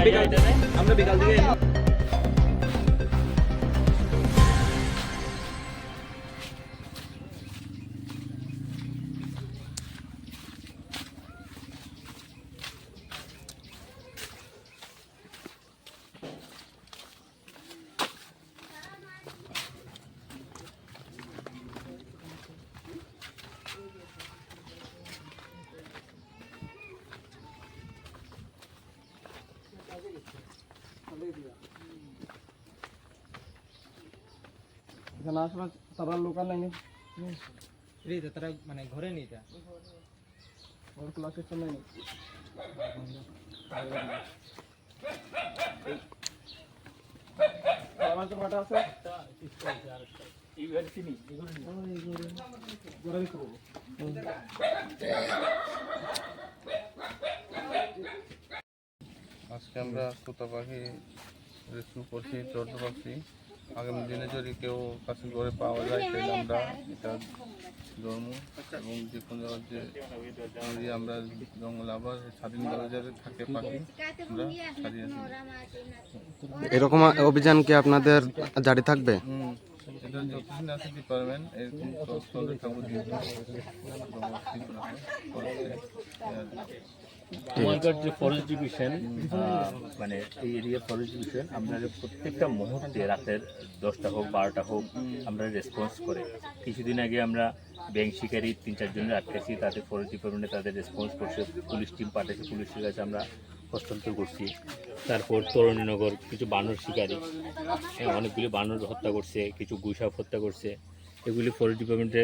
বিকাল আমরা বিকাল দিকে এখানে আসলে তারা লোকাল নাই রে তারা মানে ঘরে নিয়ে যা ওর ক্লাস সিস্টেম নাই আমার তো কাটা আছে? গোড়া বিক্রি করব। আজকে আমরা তোতা পাখি রেস্কিউ করছি চোদ্দ পাখি আগামী দিনে যদি কেউ কাছে করে পাওয়া যায় তাহলে আমরা এটা ধর্ম এবং যে কোনো যে যদি আমরা জঙ্গলে আবার স্বাধীনভাবে যাতে থাকে পাখি আমরা ছাড়িয়ে এরকম অভিযান কি আপনাদের জারি থাকবে? এটা যতদিন আছে ডিপার্টমেন্ট এরকম চলতে থাকব আমাদের যে ফরেস্ট ডিভিশন মানে এই এরিয়া ফরেস্ট ডিভিশন আমরা প্রত্যেকটা মুহূর্তে রাতের দশটা হোক, বারোটা হোক, আমরা রেসপন্স করে। কিছুদিন আগে আমরা ব্যাংক শিকারি তিন, চারজনের আটকাছি তাদের ফরেস্ট ডিপার্টমেন্টে তাদের রেসপন্স করছে, পুলিশ টিম পাঠিয়েছে পুলিশের কাছে আমরা হস্তান্তর করছি। তারপর তরুণীনগর, কিছু বানর শিকারি, অনেকগুলি বানর হত্যা করছে, কিছু গুইসাপ হত্যা করছে। এগুলি ফরেস্ট ডিপার্টমেন্টে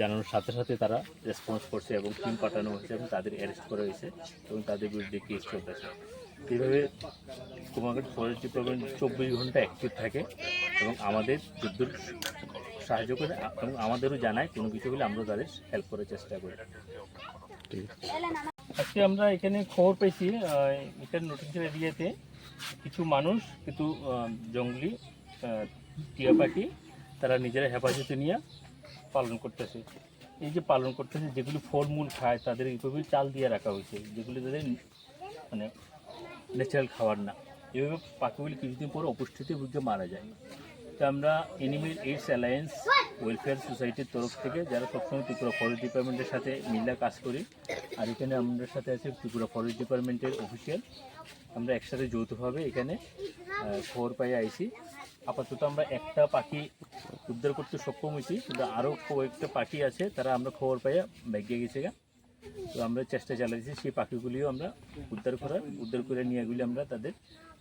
জানানোর সাথে সাথে তারা রেসপন্স করছে এবং টিম পাঠানো হয়েছে এবং তাদের অ্যারেস্ট করা হয়েছে এবং তাদের বিরুদ্ধে কেস চলতেছে। এইভাবে কুমারঘাট ফরেস্ট ডিপার্টমেন্ট চব্বিশ ঘণ্টা অ্যাক্টিভ থাকে এবং আমাদের যুদ্ধ সাহায্য করে এবং আমাদেরও জানায় কোনো কিছু হলে আমরা তাদের হেল্প করার চেষ্টা করি। আজকে আমরা এখানে খবর পেয়েছি এখানে নোটিশের এরিয়াতে কিছু মানুষ কিন্তু জঙ্গলি টিয়া পাখি তারা নিজেরা হেফাজতে নিয়ে পালন করতেছে। এই যে পালন করতেছে, যেগুলি ফলমূল খায়, তাদের এইভাবে চাল দিয়ে রাখা হয়েছে, যেগুলি তাদের মানে ন্যাচারাল খাবার না। এভাবে পাখিগুলি কিছুদিন পর অপুষ্টিতে ভুগে মারা যায়। তো আমরা এনিমেল এইডস অ্যালায়েন্স ওয়েলফেয়ার সোসাইটির তরফ থেকে যারা সবসময় ত্রিপুরা ফরেস্ট ডিপার্টমেন্টের সাথে মিল্লা কাজ করি, আর এখানে আমাদের সাথে আছে ত্রিপুরা ফরেস্ট ডিপার্টমেন্টের অফিসিয়াল আমরা একসাথে যৌথভাবে এখানে খবর পাই আইছি আপাতত আমরা একটা পাখি উদ্ধার করতে সক্ষম হয়েছি, কিন্তু আরও কয়েকটা পাখি আছে, তারা আমরা খবর পাইয়া ভেগে গেছে গা। তো আমরা চেষ্টা চালাচ্ছি সেই পাখিগুলিও আমরা উদ্ধার করার, উদ্ধার করে নিয়ে আমরা তাদের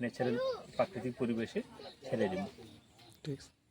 ন্যাচারাল প্রাকৃতিক পরিবেশে ছেড়ে দেব। ঠিক আছে।